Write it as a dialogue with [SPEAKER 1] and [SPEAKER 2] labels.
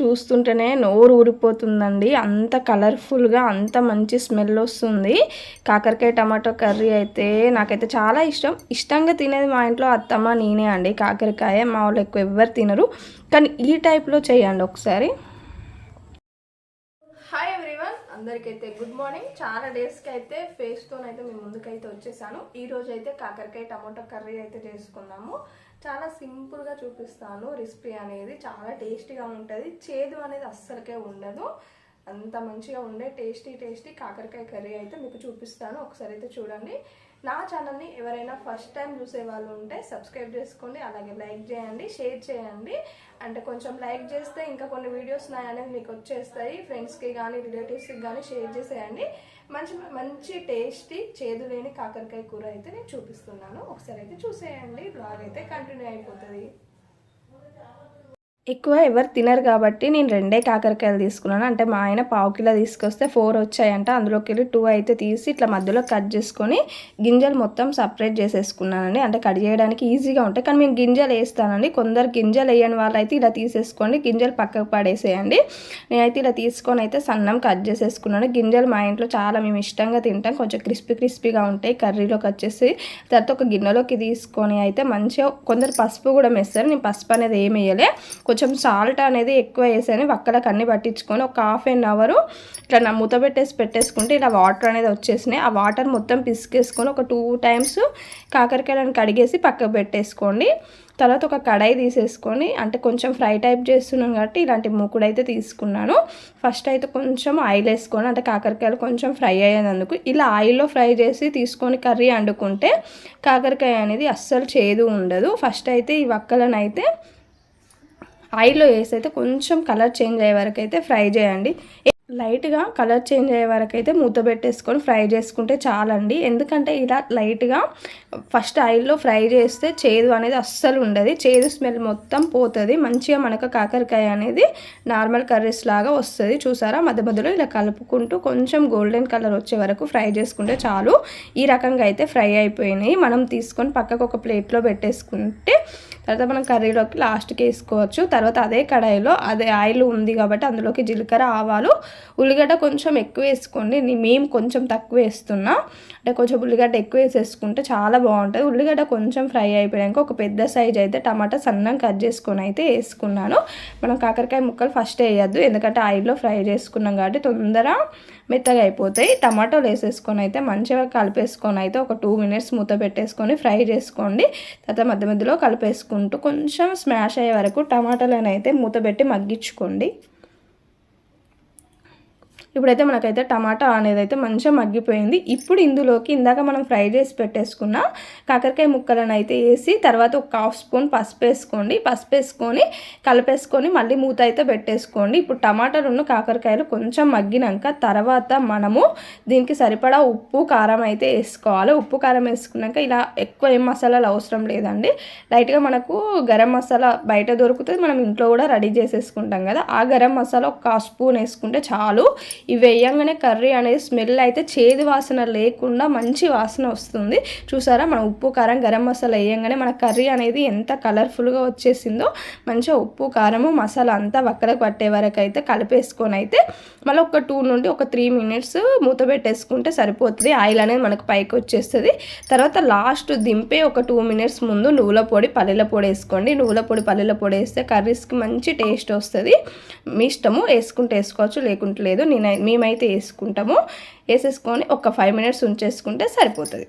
[SPEAKER 1] చూస్తుంటేనే నోరు ఊరిపోతుందండి. అంత కలర్ఫుల్గా అంత మంచి స్మెల్ వస్తుంది. కాకరకాయ టమాటో కర్రీ అయితే నాకైతే చాలా ఇష్టం. ఇష్టంగా తినేది మా ఇంట్లో అత్తమ్మ నేనే అండి. కాకరకాయ మా వాళ్ళు ఎక్కువ ఎవ్వరు తినరు. కానీ ఈ టైప్లో చేయండి ఒకసారి. హాయ్ ఎవ్రీవన్ అందరికైతే గుడ్ మార్నింగ్ చాలా డేస్కి అయితే ఫేస్తో అయితే మేము ముందుకైతే వచ్చేసాను. ఈరోజు అయితే కాకరకాయ టమాటో కర్రీ అయితే చేసుకున్నాము. చాలా సింపుల్గా చూపిస్తాను. రెసిపీ అనేది చాలా టేస్టీగా ఉంటుంది. చేదు అనేది అస్సలకే ఉండదు. అంత మంచిగా ఉండే టేస్టీ టేస్టీ కాకరకాయ కర్రీ అయితే మీకు చూపిస్తాను. ఒకసారి అయితే చూడండి. నా ఛానల్ని ఎవరైనా ఫస్ట్ టైం చూసే వాళ్ళు ఉంటే సబ్స్క్రైబ్ చేసుకోండి అలాగే లైక్ చేయండి షేర్ చేయండి. అంటే కొంచెం లైక్ చేస్తే ఇంకా కొన్ని వీడియోస్ అనేది మీకు వచ్చేస్తాయి. ఫ్రెండ్స్కి కానీ రిలేటివ్స్కి కానీ షేర్ చేసేయండి. మంచి మంచి టేస్టీ చేదు లేని కాకరకాయ కూర అయితే నేను చూపిస్తున్నాను. ఒకసారి అయితే చూసేయండి. బ్లాగ్ అయితే కంటిన్యూ అయిపోతుంది. ఎక్కువ ఎవరు తినరు కాబట్టి నేను రెండే కాకరకాయలు తీసుకున్నాను. అంటే మా ఆయన పావు కిలో తీసుకొస్తే ఫోర్ వచ్చాయంట. అందులోకి వెళ్ళి టూ అయితే తీసి ఇట్లా మధ్యలో కట్ చేసుకొని గింజలు మొత్తం సపరేట్ చేసేసుకున్నానండి. అంటే కట్ చేయడానికి ఈజీగా ఉంటాయి. కానీ మేము గింజలు వేస్తానండి. కొందరు గింజలు వేయని వాళ్ళు అయితే ఇలా తీసేసుకోండి. గింజలు పక్కకు పడేసేయండి. నేనైతే ఇలా తీసుకొని అయితే సన్నం కట్ చేసేసుకున్నాను. గింజలు మా ఇంట్లో చాలా మేము ఇష్టంగా తింటాం. కొంచెం క్రిస్పీ క్రిస్పీగా ఉంటాయి. కర్రీలోకి వచ్చేసి తర్వాత ఒక గిన్నెలోకి తీసుకొని అయితే మంచిగా కొందరు పసుపు కూడా వేస్తారు. నేను పసుపు అనేది ఏమి వేయలే. కొంచెం కొంచెం సాల్ట్ అనేది ఎక్కువ వేసాను వక్కలకు అన్ని పట్టించుకొని ఒక హాఫ్ అన్ అవరు ఇట్లా నా మూత పెట్టేసి పెట్టేసుకుంటే ఇలా వాటర్ అనేది వచ్చేసినాయి. ఆ వాటర్ మొత్తం పిసికేసుకొని ఒక టూ టైమ్స్ కాకరకాయలను కడిగేసి పక్కకు పెట్టేసుకోండి. తర్వాత ఒక కడాయి తీసేసుకొని అంటే కొంచెం ఫ్రై టైప్ చేస్తున్నాను కాబట్టి ఇలాంటి మూకుడు అయితే తీసుకున్నాను. ఫస్ట్ అయితే కొంచెం ఆయిల్ వేసుకొని అంటే కాకరకాయలు కొంచెం ఫ్రై అయ్యేందుకు ఇలా ఆయిల్లో ఫ్రై చేసి తీసుకొని కర్రీ వండుకుంటే కాకరకాయ అనేది అస్సలు చేదు ఉండదు. ఫస్ట్ అయితే ఈ వక్కలను అయితే ఆయిల్లో వేసి అయితే కొంచెం కలర్ చేంజ్ అయ్యే వరకు అయితే ఫ్రై చేయండి. లైట్గా కలర్ చేంజ్ అయ్యే వరకు అయితే మూత పెట్టేసుకొని ఫ్రై చేసుకుంటే చాలండి. ఎందుకంటే ఇలా లైట్గా ఫస్ట్ ఆయిల్లో ఫ్రై చేస్తే చేదు అనేది అస్సలు ఉండదు. చేదు స్మెల్ మొత్తం పోతుంది. మంచిగా మనకు కాకరకాయ అనేది నార్మల్ కర్రీస్ లాగా వస్తుంది. చూసారా? మధ్య మధ్యలో ఇలా కలుపుకుంటూ కొంచెం గోల్డెన్ కలర్ వచ్చే వరకు ఫ్రై చేసుకుంటే చాలు. ఈ రకంగా అయితే ఫ్రై అయిపోయినాయి. మనం తీసుకొని పక్కకు ఒక ప్లేట్లో పెట్టేసుకుంటే తర్వాత మనం కర్రీలోకి లాస్ట్కి వేసుకోవచ్చు. తర్వాత అదే కడాయిలో అదే ఆయిల్ ఉంది కాబట్టి అందులోకి జీలకర్ర ఆవాలు ఉల్లిగడ్డ కొంచెం ఎక్కువ వేసుకోండి. మేము కొంచెం తక్కువ వేస్తున్నా. అంటే కొంచెం ఉల్లిగడ్డ ఎక్కువ వేసేసుకుంటే చాలా బాగుంటుంది. ఉల్లిగడ్డ కొంచెం ఫ్రై అయిపోయాక ఒక పెద్ద సైజ్ అయితే టమాటా సన్నం కట్ చేసుకొని అయితే వేసుకున్నాను. మనం కాకరకాయ ముక్కలు ఫస్ట్ వేయద్దు. ఎందుకంటే ఆయిల్లో ఫ్రై చేసుకున్నాం కాబట్టి తొందర మెత్తగా అయిపోతాయి. టమాటోలు వేసేసుకొని అయితే మంచిగా కలిపేసుకొని అయితే ఒక టూ మినిట్స్ మూత పెట్టేసుకొని ఫ్రై చేసుకోండి. తర్వాత మధ్య మధ్యలో కలిపేసుకుని కలిపేసుకుంటూ కొంచెం స్మాష్ అయ్యే వరకు టమాటాలను అయితే మూతబెట్టి మగ్గించుకోండి. ఇప్పుడైతే మనకైతే టమాటా అనేది అయితే మంచిగా మగ్గిపోయింది. ఇప్పుడు ఇందులోకి ఇందాక మనం ఫ్రై చేసి పెట్టేసుకున్న కాకరకాయ ముక్కలను అయితే వేసి తర్వాత ఒక హాఫ్ స్పూన్ పసుపు వేసుకోండి. పసుపు వేసుకొని కలిపేసుకొని మళ్ళీ మూత అయితే పెట్టేసుకోండి. ఇప్పుడు టమాటాలు కాకరకాయలు కొంచెం మగ్గినాక తర్వాత మనము దీనికి సరిపడా ఉప్పు కారం అయితే వేసుకోవాలి. ఉప్పు కారం వేసుకున్నాక ఇలా ఎక్కువ ఏం మసాలాలు అవసరం లేదండి. లైట్గా మనకు గరం మసాలా బయట దొరుకుతుంది. మనం ఇంట్లో కూడా రెడీ చేసేసుకుంటాం కదా. ఆ గరం మసాలా ఒక స్పూన్ వేసుకుంటే చాలు. ఇవి వేయంగానే కర్రీ అనేది స్మెల్ అయితే చేదు వాసన లేకుండా మంచి వాసన వస్తుంది. చూసారా? మన ఉప్పు కారం గరం మసాలా వేయంగానే మన కర్రీ అనేది ఎంత కలర్ఫుల్గా వచ్చేసిందో మంచిగా ఉప్పు కారము మసాలా అంతా వక్కలకు పట్టే వరకు అయితే కలిపేసుకొని అయితే మళ్ళీ ఒక టూ నుండి ఒక త్రీ మినిట్స్ మూత పెట్టేసుకుంటే సరిపోతుంది. ఆయిల్ అనేది మనకు పైకి వచ్చేస్తుంది. తర్వాత లాస్ట్ దింపే ఒక టూ మినిట్స్ ముందు నువ్వుల పొడి పల్లెల పొడి వేసుకోండి. నువ్వుల పొడి పల్లెల పొడి వేస్తే కర్రీస్కి మంచి టేస్ట్ వస్తుంది. మీ ఇష్టము వేసుకుంటే వేసుకోవచ్చు లేకుంటే లేదు. నేను మేమైతే వేసుకుంటాము. వేసేసుకొని ఒక ఫైవ్ మినిట్స్ ఉంచేసుకుంటే సరిపోతుంది.